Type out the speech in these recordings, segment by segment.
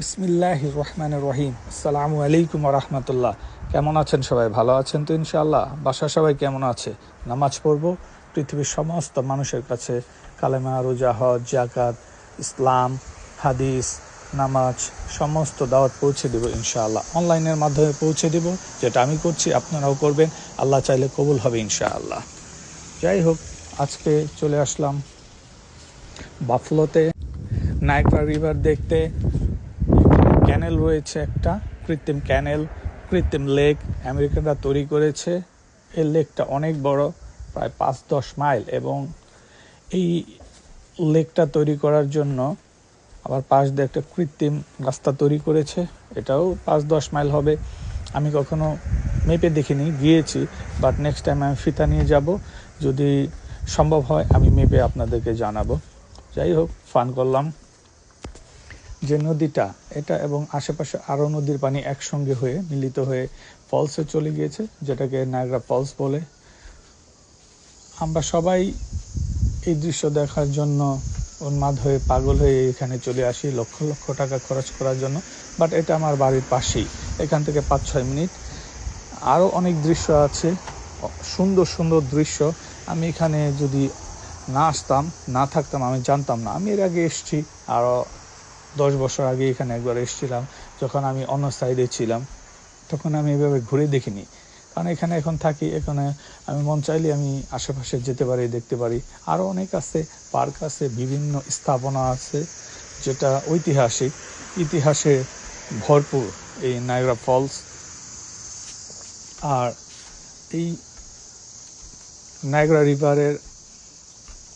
বিসমিল্লাহ রহমান রহিম আসসালামু আলাইকুম রহমতুল্লাহ কেমন আছেন সবাই? ভালো আছেন তো ইনশাআল্লাহ? বাসা সবাই কেমন আছে? নামাজ পড়ব? পৃথিবীর সমস্ত মানুষের কাছে কালেমা, রোজা, হজ জাকাত ইসলাম, হাদিস, নামাজ, সমস্ত দাওয়াত পৌঁছে দেব ইনশাআল্লাহ। অনলাইনের মাধ্যমে পৌঁছে দেব। যেটা আমি করছি, আপনারাও করবেন। আল্লাহ চাইলে কবুল হবে ইনশাআল্লাহ। যাই হোক, আজকে চলে আসলাম বাফলোতে নাইগ্রা রিভার দেখতে। ক্যানেল রয়েছে একটা, কৃত্রিম ক্যানেল, কৃত্রিম লেক আমেরিকানরা তৈরি করেছে। এই লেকটা অনেক বড়, প্রায় পাঁচ দশ মাইল এবং এই লেকটা তৈরি করার জন্য আবার পাশ দিয়ে একটা কৃত্রিম রাস্তা তৈরি করেছে। এটাও পাঁচ দশ মাইল হবে। আমি কখনো মেপে দেখিনি, গিয়েছি বাট নেক্সট টাইম আমি ফিতা নিয়ে যাব। যদি সম্ভব হয়, আমি মেপে আপনাদেরকে জানাব। যাই হোক ফান করলাম। যে নদীটা, এটা এবং আশেপাশে আরও নদীর পানি একসঙ্গে হয়ে মিলিত হয়ে ফলসে চলে গিয়েছে, যেটাকে নায়গ্রা ফলস বলে। আমরা সবাই এই দৃশ্য দেখার জন্য উন্মাদ হয়ে পাগল হয়ে এখানে চলে আসি লক্ষ লক্ষ টাকা খরচ করার জন্য বাট এটা আমার বাড়ির পাশেই। এখান থেকে পাঁচ ছয় মিনিট। আরও অনেক দৃশ্য আছে, সুন্দর সুন্দর দৃশ্য। আমি এখানে যদি না আসতাম, না থাকতাম, আমি জানতাম না। আমি এর আগে এসছি, আরও দশ বছর আগে এখানে একবার এসেছিলাম, যখন আমি অন্য সাইডে ছিলাম, তখন আমি এভাবে ঘুরে দেখিনি। কারণ এখানে এখন থাকি, এখানে আমি মন চাইলে আমি আশেপাশে যেতে পারি, দেখতে পারি। আরও অনেক আছে, পার্ক আছে, বিভিন্ন স্থাপনা আছে, যেটা ঐতিহাসিক। ইতিহাসে ভরপুর এই নায়গ্রা ফলস। আর এই নায়গ্রা রিভারের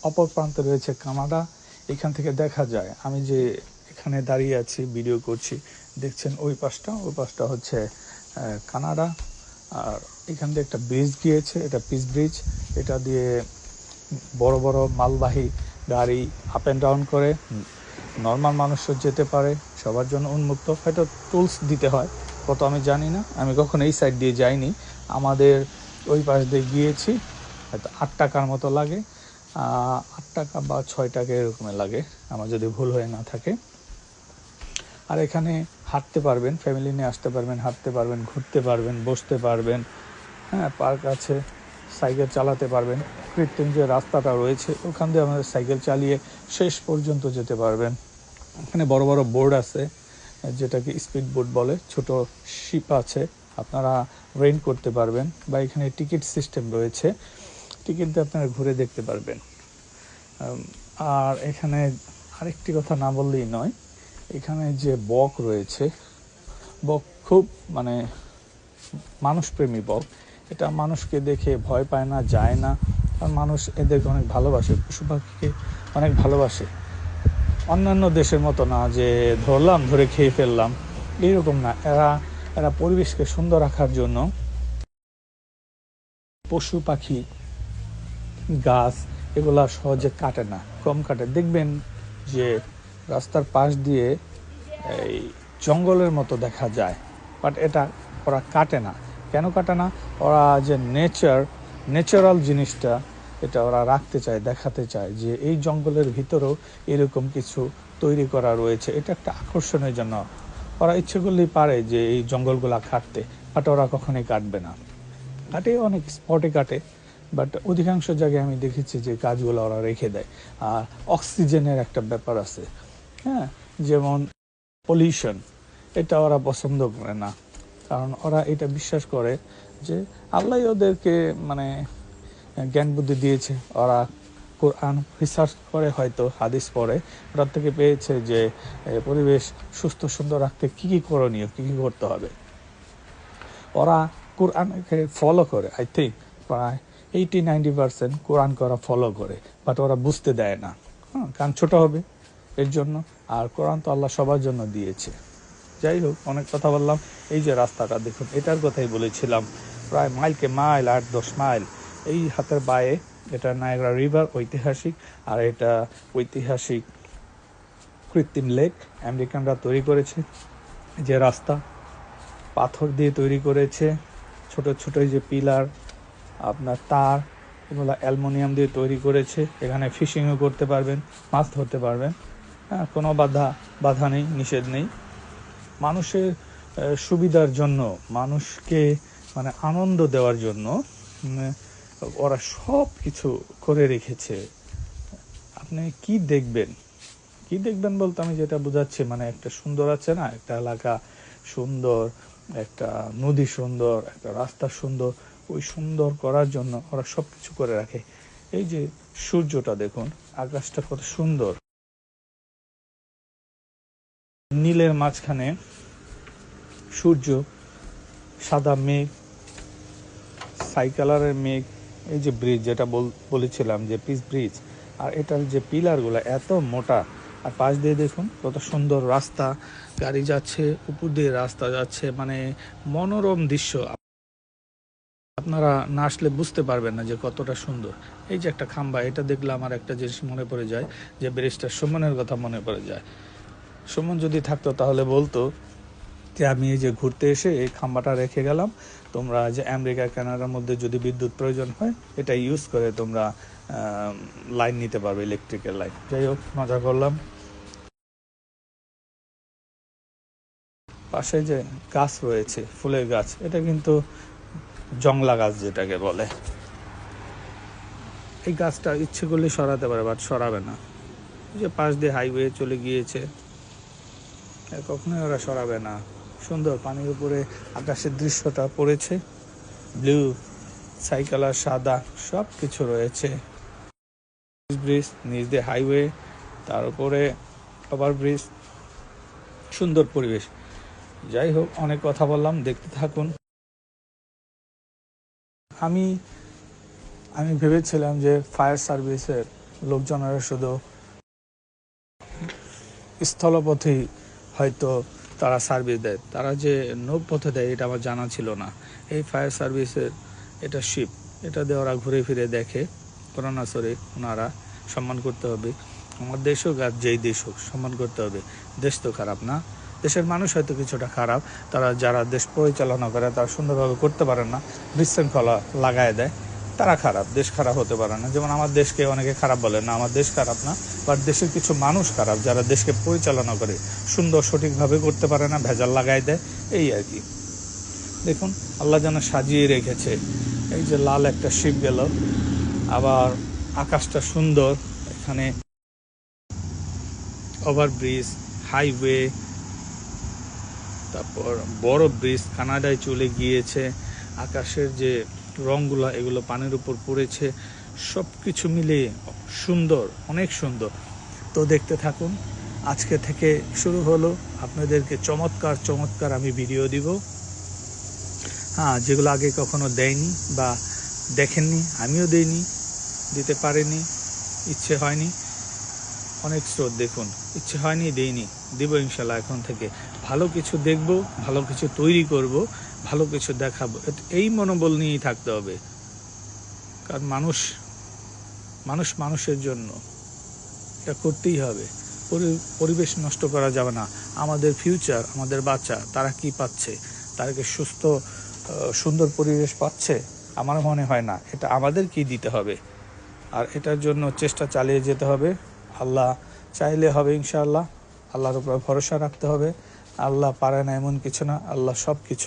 অপর প্রান্তে রয়েছে কানাডা। এখান থেকে দেখা যায়, আমি যে এখানে দাঁড়িয়ে আছি ভিডিও করছি। দেখছেন ওই পাশটা ওই পাশটা হচ্ছে কানাডা। আর এখান দিয়ে একটা ব্রিজ গিয়েছে, এটা পিস ব্রিজ এটা দিয়ে বড় বড় মালবাহী গাড়ি আপ অ্যান্ড ডাউন করে নর্মাল মানুষও যেতে পারে, সবার জন্য উন্মুক্ত। হয়তো টুলস দিতে হয়, কত আমি জানি না, আমি কখনো এই সাইড দিয়ে যাইনি। আমাদের ওই পাশ দিয়ে গিয়েছি, হয়তো আট টাকার মতো লাগে। আট টাকা বা ছয় টাকা এরকমের লাগে, আমার যদি ভুল হয়ে না থাকে। আর এখানে হাঁটতে পারবেন ফ্যামিলি নিয়ে আসতে পারবেন, হাঁটতে পারবেন, ঘুরতে পারবেন, বসতে পারবেন হ্যাঁ পার্ক আছে সাইকেল চালাতে পারবেন। কৃত্রিম যে রাস্তাটা রয়েছে, ওখান দিয়ে আমাদের সাইকেল চালিয়ে শেষ পর্যন্ত যেতে পারবেন। এখানে বড় বড় বোর্ড আছে, যেটাকে স্পিড বোর্ড বলে, ছোট শিপ আছে, আপনারা রেন্ট করতে পারবেন বা এখানে টিকিট সিস্টেম রয়েছে টিকিট দিয়ে আপনারা ঘুরে দেখতে পারবেন। আর এখানে আরেকটি কথা না বললেই নয় এখানে যে বক রয়েছে, বক খুব মানে মানুষপ্রেমী বক। এটা মানুষকে দেখে ভয় পায় না, যায় না। আর মানুষ এদেরকে অনেক ভালোবাসে, পশু পাখিকে অনেক ভালোবাসে। অন্যান্য দেশের মতো না যে ধরলাম, ধরে খেয়ে ফেললাম। এইরকম না। এরা এরা পরিবেশকে সুন্দর রাখার জন্য পশু পাখি, গাছ, এগুলা সহজে কাটে না, কম কাটে। দেখবেন যে রাস্তার পাশ দিয়ে এই জঙ্গলের মতো দেখা যায়। বাট এটা ওরা কাটে না। কেন কাটে না? ওরা যে নেচার ন্যাচারাল জিনিসটা, এটা ওরা রাখতে চায়, দেখাতে চায় যে এই জঙ্গলের ভিতরেও এরকম কিছু তৈরি করা রয়েছে। এটা একটা আকর্ষণের জন্য। ওরা ইচ্ছে করলেই পারে যে এই জঙ্গলগুলা কাটতে বাট ওরা কখনোই কাটবে না। কাটে, অনেক স্পটে কাটে বাট অধিকাংশ জায়গায় আমি দেখেছি যে কাজগুলো ওরা রেখে দেয়। আর অক্সিজেনের একটা ব্যাপার আছে। হ্যাঁ যেমন পলিউশন এটা ওরা পছন্দ করে না। কারণ ওরা এটা বিশ্বাস করে যে আল্লাহ ওদেরকে মানে জ্ঞান বুদ্ধি দিয়েছে। ওরা কোরআন রিসার্চ করে, হয়তো হাদিস পরে ওটার থেকে পেয়েছে যে পরিবেশ সুস্থ, সুন্দর রাখতে কি কি করণীয়, কি কি করতে হবে। ওরা কোরআনকে ফলো করে আই থিঙ্ক প্রায় এইটি নাইনটি পার্সেন্ট কোরআন করা ফলো করে বাট ওরা বুঝতে দেয় না। হ্যাঁ কারণ ছোটো হবে। এর জন্য। আর কোরআন তো আল্লাহ সবার জন্য দিয়েছে। যাই হোক, অনেক কথা বললাম। এই যে রাস্তাটা, দেখুন, এটার কথাই বলেছিলাম। প্রায় মাইলকে মাইল, আট, দশ মাইল। এই হাতের বায়ে এটা নায়গ্রা রিভার ঐতিহাসিক, আর এটা ঐতিহাসিক কৃত্রিম লেক আমেরিকানরা তৈরি করেছে। যে রাস্তা পাথর দিয়ে তৈরি করেছে, ছোট ছোট যে পিলার, আপনার তার, এগুলো অ্যালমোনিয়াম দিয়ে তৈরি করেছে। এখানে ফিশিংও করতে পারবেন, মাছ ধরতে পারবেন। হ্যাঁ কোনো বাধা বাধা নেই, নিষেধ নেই। মানুষের সুবিধার জন্য, মানুষকে মানে আনন্দ দেওয়ার জন্য ওরা সব কিছু করে রেখেছে। আপনি কি দেখবেন? কি দেখবেন বলতে আমি যেটা বোঝাচ্ছি মানে একটা সুন্দর আছে না? একটা এলাকা সুন্দর, একটা নদী সুন্দর, একটা রাস্তা সুন্দর, ওই সুন্দর করার জন্য ওরা সব কিছু করে রাখে। এই যে সূর্যটা দেখুন, আকাশটা কত সুন্দর। নীলের মাঝখানে সূর্য, সাদা মেঘ, সাইকালারের মেঘ, এই যে ব্রিজ যেটা বল- বলেছিলাম যে পিস ব্রিজ আর এটার যে পিলারগুলো এত মোটা, আর পাশ দিয়ে দেখুন কত সুন্দর রাস্তা, গাড়ি যাচ্ছে, উপর দিয়ে রাস্তা যাচ্ছে মানে মনোরম দৃশ্য। আপনারা না আসলে বুঝতে পারবেন না যে কতটা সুন্দর। এই যে একটা খাম্বা, এটা দেখলে আমার একটা জিনিস মনে পড়ে যায়, যে ব্রিজটা সুমনের কথা মনে পড়ে যায়। সুমন যদি থাকতো তাহলে বলতো যে আমি এই যে ঘুরতে এসে এই খাম্বাটা রেখে গেলাম। তোমরা যে আমেরিকা কানাডার মধ্যে যদি বিদ্যুৎ প্রয়োজন হয়, এটা ইউজ করে তোমরা লাইন নিতে পারবে ইলেকট্রিক্যাল লাইন যাই হোক, মজা করলাম। পাশে যে গাছ রয়েছে, ফুলের গাছ, এটা কিন্তু জংলা গাছ যেটাকে বলে। এই গাছটা ইচ্ছে করলে সরাতে পারে বাট সরাবে না। যে পাশ দিয়ে হাইওয়ে চলে গিয়েছে। কখনোই ওরা সরাবে না। সুন্দর পানির উপরে আকাশের দৃশ্যটা পড়েছে। ব্লু সাইকেলার সাদা সব কিছু রয়েছে। ব্রিজ নিচ দিয়ে হাইওয়ে, তার উপরে ওভার ব্রিজ। সুন্দর পরিবেশ। যাই হোক, অনেক কথা বললাম, দেখতে থাকুন। আমি আমি ভেবেছিলাম যে ফায়ার সার্ভিসের লোকজনেরা শুধু স্থলপথেই হয়তো তারা সার্ভিস দেয়। তারা যে নৌপথে দেয়, এটা আমার জানা ছিল না। এই ফায়ার সার্ভিসের এটা শিপ এটা দিয়ে ওরা ঘুরে ফিরে দেখে। করোনা সরে ওনারা সম্মান করতে হবে। আমার দেশ হোক আর যেই দেশ হোক, সম্মান করতে হবে। দেশ তো খারাপ না। দেশের মানুষ হয়তো কিছুটা খারাপ। তারা যারা দেশ পরিচালনা করে, তারা সুন্দরভাবে করতে পারে না। বিশৃঙ্খলা লাগায় দেয়। তারা খারাপ, দেশ খারাপ হতে পারে না। যেমন আমার দেশকে অনেকে খারাপ বলে, না, আমার দেশ খারাপ না বাট দেশের কিছু মানুষ খারাপ যারা দেশকে পরিচালনা করে, সুন্দর, সঠিকভাবে করতে পারে না, ভেজাল লাগায় দেয়, এই আর কি। দেখুন, আল্লাহ যেন সাজিয়ে রেখেছে, এই যে লাল একটা শিপ গেল, আবার আকাশটা সুন্দর, এখানে ওভারব্রিজ হাইওয়ে তারপর বড় ব্রিজ কানাডায় চলে গিয়েছে, আকাশের যে রংগুলো এগুলো পানির উপর পড়েছে। সব কিছু মিলিয়ে সুন্দর, অনেক সুন্দর। তো দেখতে থাকুন, আজকে থেকে শুরু হলো। আপনাদেরকে চমৎকার চমৎকার আমি ভিডিও দিব। হ্যাঁ যেগুলো আগে কখনো দেয়নি বা দেখেননি, আমিও দেইনি, দিতে পারিনি, ইচ্ছে হয়নি। অনেক স্রোত দেখুন, ইচ্ছে হয়নি, দেইনি। দিব ইনশাল্লাহ এখন থেকে। ভালো কিছু দেখব, ভালো কিছু তৈরি করব, ভালো কিছু দেখাবো। এই মনোবল নিয়েই থাকতে হবে। কারণ মানুষ মানুষ মানুষের জন্য। এটা করতেই হবে। পরি- পরিবেশ নষ্ট করা যাবে না। আমাদের ফিউচার আমাদের বাচ্চা, তারা কি পাচ্ছে? তারা কি সুস্থ সুন্দর পরিবেশ পাচ্ছে? আমার মনে হয় না। এটা আমাদের কি দিতে হবে? আর এটার জন্য চেষ্টা চালিয়ে যেতে হবে। আল্লাহ চাইলে হবে ইনশাআল্লাহ। আল্লাহর উপর ভরসা রাখতে হবে। আল্লাহ পারে না এমন কিছু না আল্লাহ সব কিছু